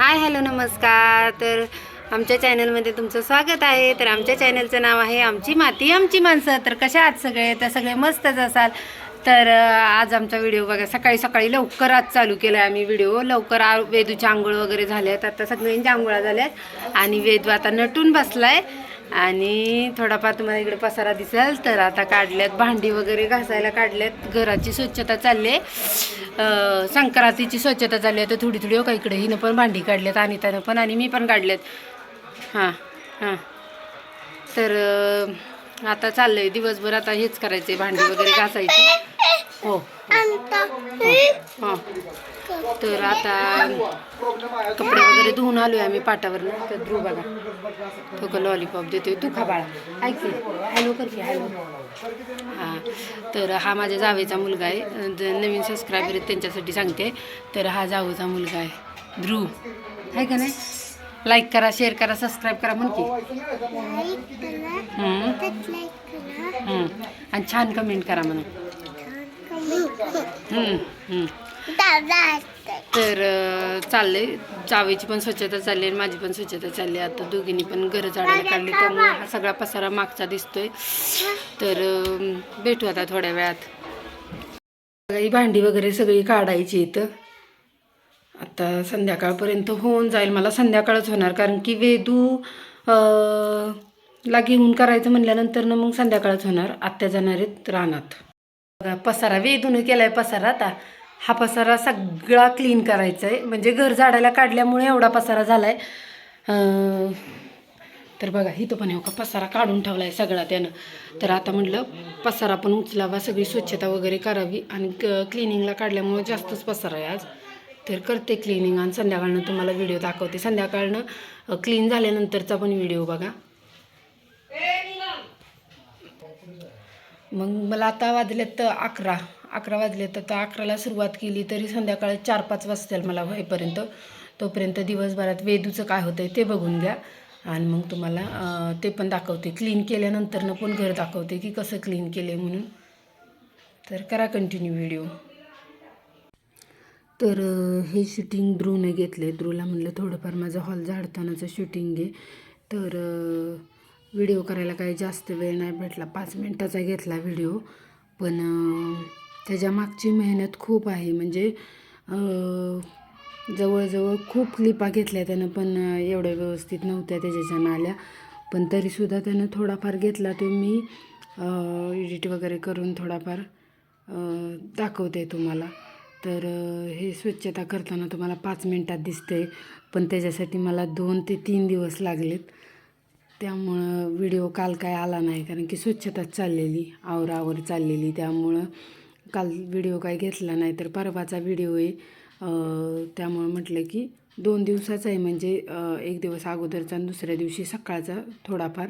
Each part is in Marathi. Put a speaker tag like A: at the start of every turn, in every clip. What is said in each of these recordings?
A: हाय हॅलो नमस्कार. तर आमच्या चॅनलमध्ये तुमचं स्वागत आहे. तर आमच्या चॅनलचं नाव आहे आमची माती आमची माणसं. तर कशा आहात सगळे? तर सगळे मस्तच असाल. तर आज आमचा व्हिडिओ बघा सकाळी सकाळी लवकर आज चालू केला आहे आम्ही व्हिडिओ. लवकर आ वेदूच्या आंघोळ वगैरे झाल्यात. आता सगळ्यांच्या आंघोळा झाल्यात. आणि वेदू आता नटून बसला आहे आणि थोडाफार तुम्हाला इकडे पसारा दिसेल तर आता काढल्यात भांडी वगैरे घासायला काढल्यात. घराची स्वच्छता चालली आहे संक्रांतीची स्वच्छता चालली आहे तर थोडी थोडी हो इकडे हिनं पण भांडी काढल्यात आणि त्यानं पण आणि मी पण काढल्यात. हां हां. तर आता आता चाललंय दिवसभर आता हेच करायचे भांडी वगैरे घासायची. हो. हां. तर आता कपडे वगैरे धुवून आलोय आम्ही पाटावरनं. तर ध्रुव बघा. तो का लॉलीपॉप देतोय. तू खा बाळा. ऐक हॅलो कर की हॅलो हां. तर हा माझ्या जावेचा मुलगा आहे. नवीन सबस्क्रायबर आहेत त्यांच्यासाठी सांगते. तर हा जावचा मुलगा आहे. ध्रुव. आहे का नाही? लाईक करा शेअर करा सबस्क्राईब करा म्हण की. हम्म, हम्म. आणि छान कमेंट करा म्हणून. तर चाललंय. जावेची पण स्वच्छता चालली आणि माझी पण स्वच्छता चालली. आहे. आता दोघींनी पण घरं झाडायला काढली त्यामुळे हा सगळा पसारा मागचा दिसतोय. तर भेटू आता थोड्या वेळात. ही भांडी वगैरे सगळी काढायची इथं. आता संध्याकाळपर्यंत होऊन जाईल. मला संध्याकाळच होणार कारण की वेदू ला घेऊन करायचं म्हणल्यानंतर ना मग संध्याकाळच होणार. आत्या जाणार आहेत रानात. बघा पसारा. केला आहे पसारा आता. हा पसारा सगळा क्लीन करायचा आहे म्हणजे घर झाडायला काढल्यामुळे एवढा पसारा झाला आहे तर बघा इथं पण हो का? पसारा काढून ठेवला आहे सगळा त्यानं. तर आता म्हटलं पसारा पण उचलावा सगळी स्वच्छता वगैरे करावी. आणि क्लिनिंगला काढल्यामुळे जास्तच पसारा आहे आज. तर करते क्लिनिंग आणि संध्याकाळनं तुम्हाला व्हिडिओ दाखवते. संध्याकाळनं क्लीन झाल्यानंतरचा पण व्हिडिओ बघा. मग मला आता वाजलेत तर अकरा. अकरा वाजले तर आता अकराला सुरुवात केली तरी संध्याकाळी चार पाच वाजतील मला होईपर्यंत. तोपर्यंत दिवसभरात वेदूचं काय होतंय ते बघून घ्या. आणि मग तुम्हाला ते पण दाखवते. क्लीन केल्यानंतरनं पण घर दाखवते की कसं क्लीन केले म्हणून. तर करा कंटिन्यू व्हिडिओ तर हे शूटिंग ध्रुवने घेतले ध्रुवला म्हणलं थोडंफार माझं हॉल झाडतानाचं शूटिंग घे तर व्हिडिओ करायला काही जास्त वेळ नाही भेटला. पाच मिनटाचा घेतला व्हिडिओ. पण त्याच्या मागची मेहनत खूप आहे. म्हणजे जवळजवळ खूप क्लिपा घेतल्या त्यानं पण एवढ्या व्यवस्थित नव्हत्या त्याच्याच्यानं आल्या पण तरीसुद्धा त्यानं थोडाफार घेतला. तो मी एडिट वगैरे करून थोडाफार दाखवते तुम्हाला. तर हे स्वच्छता करताना तुम्हाला पाच मिनटात दिसते. पण त्याच्यासाठी मला दोन ते तीन दिवस लागलेत. त्यामुळं व्हिडिओ काल काय आला नाही कारण की स्वच्छताच चाललेली आवरावर चाललेली. त्यामुळं काल व्हिडिओ काय घेतला नाही तर परवाचा व्हिडिओ आहे. त्यामुळं म्हटलं की दोन दिवसाचा आहे म्हणजे एक दिवस अगोदरचा आणि दुसऱ्या दिवशी सकाळचा थोडाफार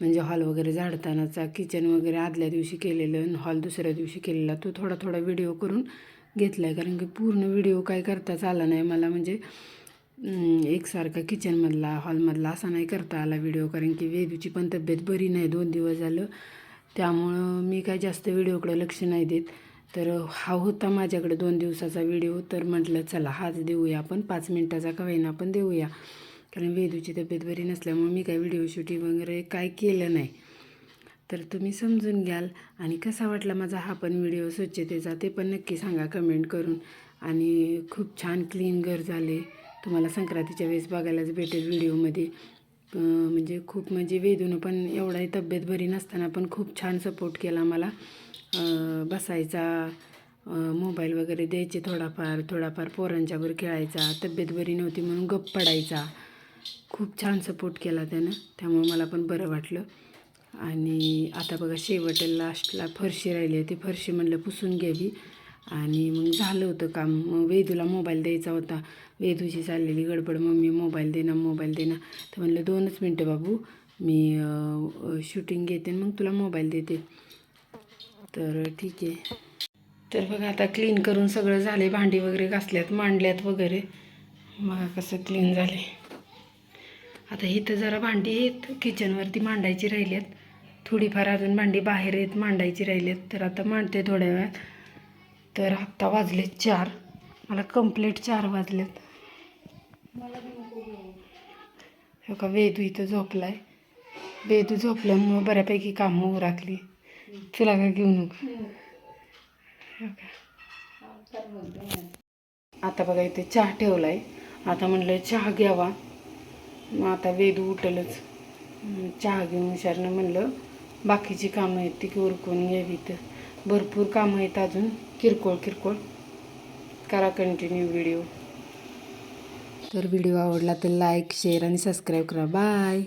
A: म्हणजे हॉल वगैरे झाडतानाचा किचन वगैरे आदल्या दिवशी केलेलं आणि हॉल दुसऱ्या दिवशी केलेला तो थोडा थोडा व्हिडिओ करून घेतला आहे कारण की पूर्ण व्हिडिओ काय करताच आला नाही मला म्हणजे एकसारखा किचनमधला हॉलमधला असा नाही करता आला व्हिडिओ कारण की वेदूची पण तब्येत बरी नाही दोन दिवस झालं. त्यामुळं मी काय जास्त व्हिडिओकडे लक्ष नाही देत. तर हा होता माझ्याकडे दोन दिवसाचा व्हिडिओ तर म्हटलं चला हाच देऊया आपण पाच मिनटाचा का होईना आपण देऊया. कारण वेदूची तब्येत बरी नसल्यामुळे मी काय व्हिडिओ शूटिंग वगैरे काय केलं नाही. तर तुम्ही समजून घ्याल. आणि कसा वाटला माझा हा पण व्हिडिओ स्वच्छतेचा ते पण नक्की सांगा कमेंट करून. आणि खूप छान क्लीन घर झाले. तुम्हाला संक्रांतीच्या वेळेस बघायलाच भेटेल व्हिडिओमध्ये. म्हणजे खूप म्हणजे वेदूनं पण एवढाही तब्येत बरी नसताना पण खूप छान सपोर्ट केला मला बसायचा मोबाईल वगैरे द्यायचे थोडाफार थोडाफार पोरांच्यावर खेळायचा तब्येत बरी नव्हती म्हणून गप्प पडायचा. खूप छान सपोर्ट केला त्यानं त्यामुळे मला पण बरं वाटलं. आणि आता बघा शेवट लास्टला फरशी राहिली आहे ती फरशी म्हणलं पुसून घ्यावी. आणि मग झालं होतं काम. मग वेदूला मोबाईल द्यायचा होता. वेदूची चाललेली गडबड. मम्मी मोबाईल देना मोबाईल देना तर म्हणलं दोनच मिनटं बाबू. मी शूटिंग घेते आणि मग तुला मोबाईल देते. तर ठीक आहे. तर बघा आता क्लीन करून सगळं झाले भांडी वगैरे घासल्यात मांडल्यात वगैरे. बघा कसं क्लीन झाले आता इथं जरा भांडी आहेत. किचनवरती मांडायची राहिली आहेत थोडीफार अजून भांडी बाहेर आहेत मांडायची राहिली आहेत तर आता मांडते थोड्या वेळात. तर आत्ता वाजले चार. मला कंप्लीट चार वाजलेत. हो का वेदू इथं झोपलाय. वेदू झोपल्यामुळं बऱ्यापैकी कामं उराकली तुला काय घेऊ नको. आता बघा इथे चहा ठेवलाय. आता म्हणलं चहा घ्यावा. मग आता वेदू उठलच. चहा घेऊन हुशारनं म्हणलं. बाकीची कामं आहेत ती उरकून घ्यावीत भरपूर कामं आहेत अजून. किरकोळ किरकोळ. करा कंटिन्यू व्हिडिओ तर व्हिडिओ आवडला तर लाईक शेअर आणि सबस्क्राईब करा. बाय